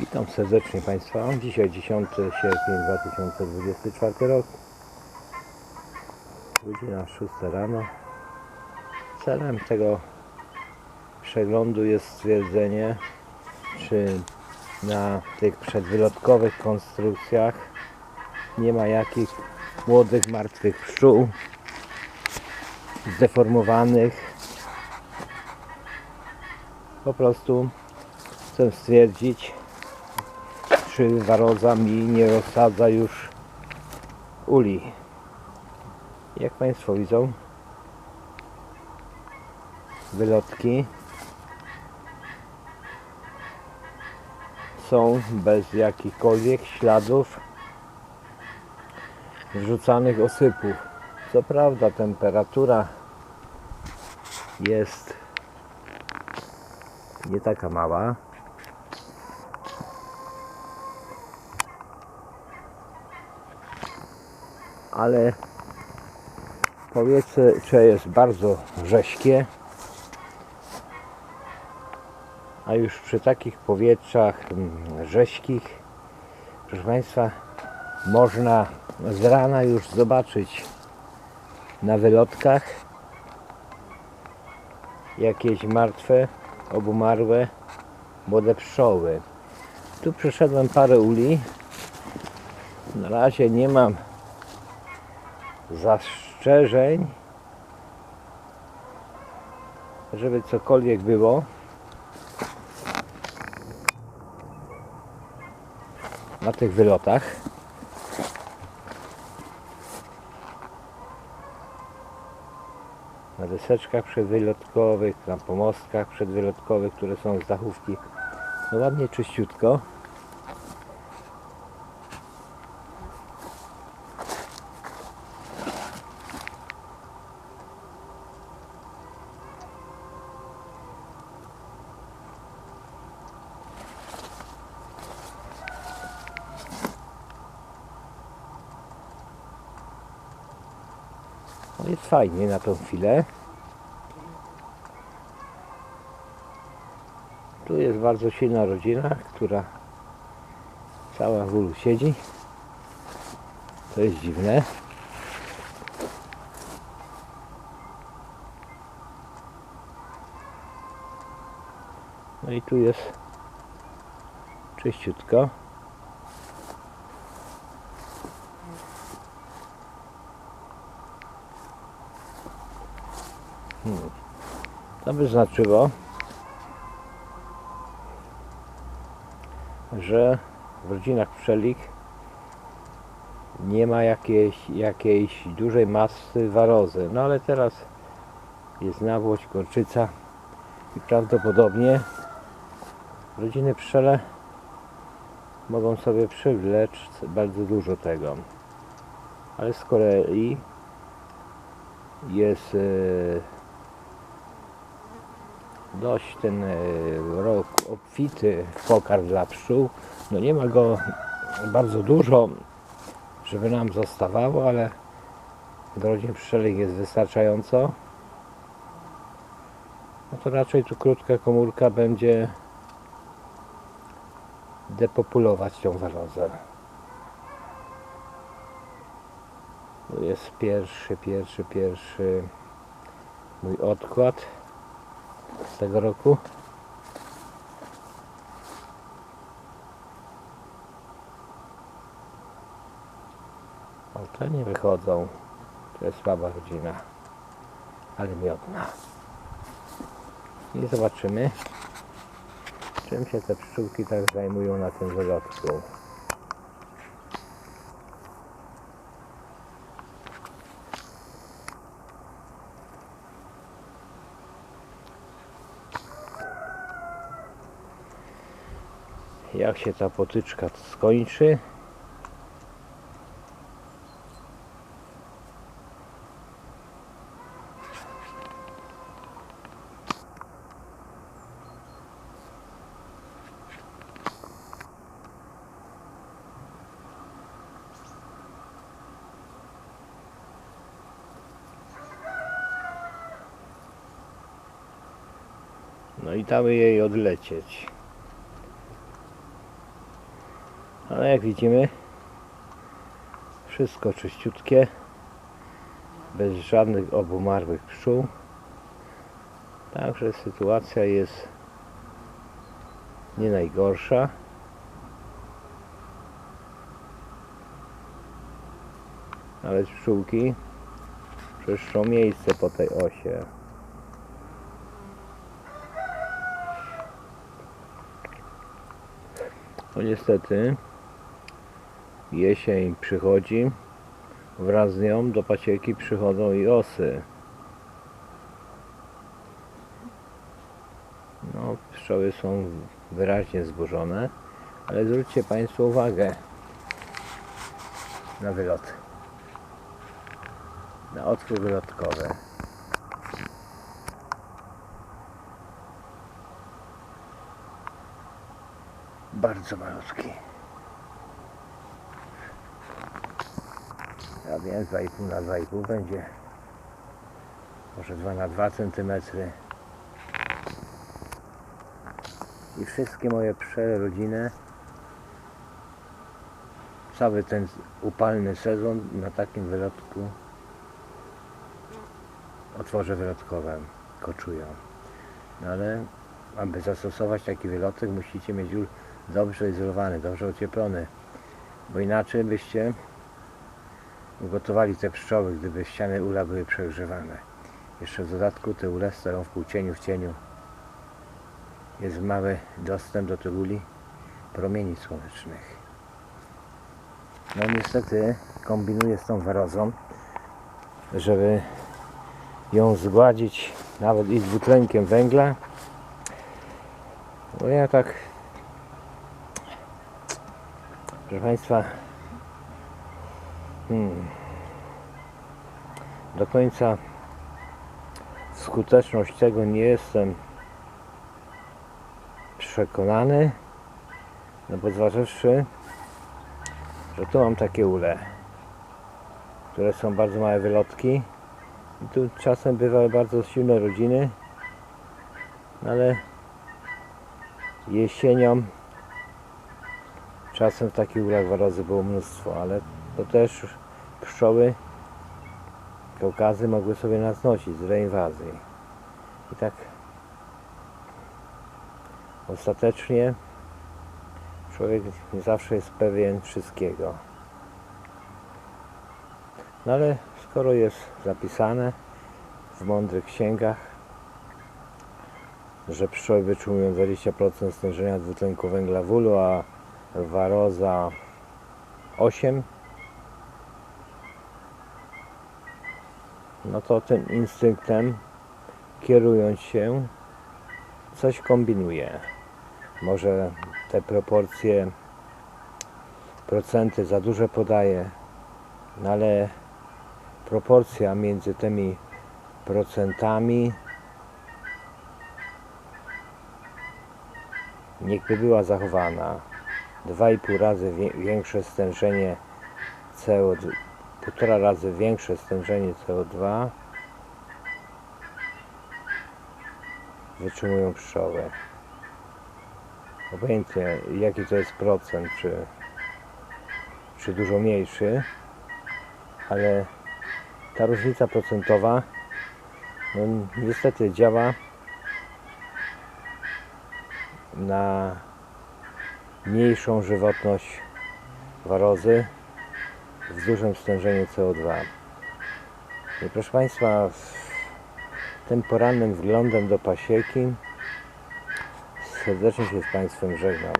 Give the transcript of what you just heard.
Witam serdecznie Państwa. Dzisiaj 10 sierpień 2024 rok. Godzina 6 rano. Celem tego przeglądu jest stwierdzenie, czy na tych przedwylotkowych konstrukcjach nie ma jakichś młodych, martwych pszczół, zdeformowanych. Po prostu chcę stwierdzić, czy mi nie rozsadza już uli. Jak Państwo widzą, wylotki są bez jakichkolwiek śladów wrzucanych osypów. Co prawda temperatura jest nie taka mała, ale powietrze jest bardzo rześkie, a już przy takich powietrzach mm, rześkich, proszę Państwa, można z rana już zobaczyć na wylotkach jakieś martwe, obumarłe młode pszczoły. Tu przeszedłem parę uli. Na razie nie mam zastrzeżeń, żeby cokolwiek było. Na tych wylotach. Na deseczkach przedwylotkowych, na pomostkach przedwylotkowych, które są z dachówki. No ładnie czyściutko. Jest fajnie na tą chwilę. Tu jest bardzo silna rodzina, która cała w ulu siedzi. To jest dziwne. No i tu jest czyściutko. To by znaczyło, że w rodzinach pszczelich nie ma jakiejś, jakiejś dużej masy warozy. No ale teraz jest nawłoć, gorczyca i prawdopodobnie rodziny pszczele mogą sobie przywlec bardzo dużo tego. Ale z kolei jest e, dość ten e, rok obfity pokarm dla pszczół. No nie ma go bardzo dużo, żeby nam zostawało, ale w rodzinie pszczelich jest wystarczająco. No to raczej tu krótka komórka będzie depopulować tą warozę. To jest pierwszy, pierwszy, pierwszy mój odkład tego roku. O, te nie wychodzą. To jest słaba rodzina, ale miodna. I zobaczymy, czym się te pszczółki tak zajmują na tym wylotku. Jak się ta potyczka skończy. No i damy jej odlecieć. Ale jak widzimy, wszystko czyściutkie, bez żadnych obumarłych pszczół. Także sytuacja jest nie najgorsza. Ale pszczółki czyszczą miejsce po tej osie. No niestety jesień przychodzi, wraz z nią do pasieki przychodzą i osy. No, pszczoły są wyraźnie zburzone, ale zwróćcie Państwo uwagę na wylot, na otwór wylotkowy. Bardzo malutki. A więc 2,5 na 2,5 będzie może 2 na 2 cm. I wszystkie moje pszczele rodzinne cały ten upalny sezon na takim wylotku otworze wylotkowym koczują. No ale aby zastosować taki wylotek musicie mieć ul dobrze izolowany, dobrze ocieplony, bo inaczej byście ugotowali te pszczoły, gdyby ściany ula były przegrzewane. Jeszcze w dodatku te ule stoją w półcieniu, w cieniu. Jest mały dostęp do tych uli promieni słonecznych. No niestety kombinuję z tą warozą, żeby ją zgładzić nawet i z dwutlenkiem węgla. Bo ja tak proszę Państwa hmm, do końca skuteczność tego nie jestem przekonany no bo zważywszy że tu mam takie ule które są bardzo małe wylotki. I tu czasem bywały bardzo silne rodziny no ale jesienią czasem w takich ulach warozy było mnóstwo, ale to też pszczoły Kaukazy mogły sobie nas nosić z reinwazji. I tak ostatecznie człowiek nie zawsze jest pewien wszystkiego. No ale skoro jest zapisane w mądrych księgach, że pszczoły wytrzymują 20% stężenia dwutlenku węgla w ulu, a waroza 8 no to tym instynktem kierując się coś kombinuje może te proporcje procenty za duże podaje no ale proporcja między tymi procentami niechby była zachowana. 2,5 razy większe stężenie CO2 półtora razy większe stężenie CO2 wytrzymują pszczoły. Obojętnie jaki to jest procent czy, czy dużo mniejszy ale ta różnica procentowa no, niestety działa na mniejszą żywotność warozy w dużym stężeniu CO2. I proszę Państwa, tym porannym wglądem do pasieki serdecznie się z Państwem żegnam.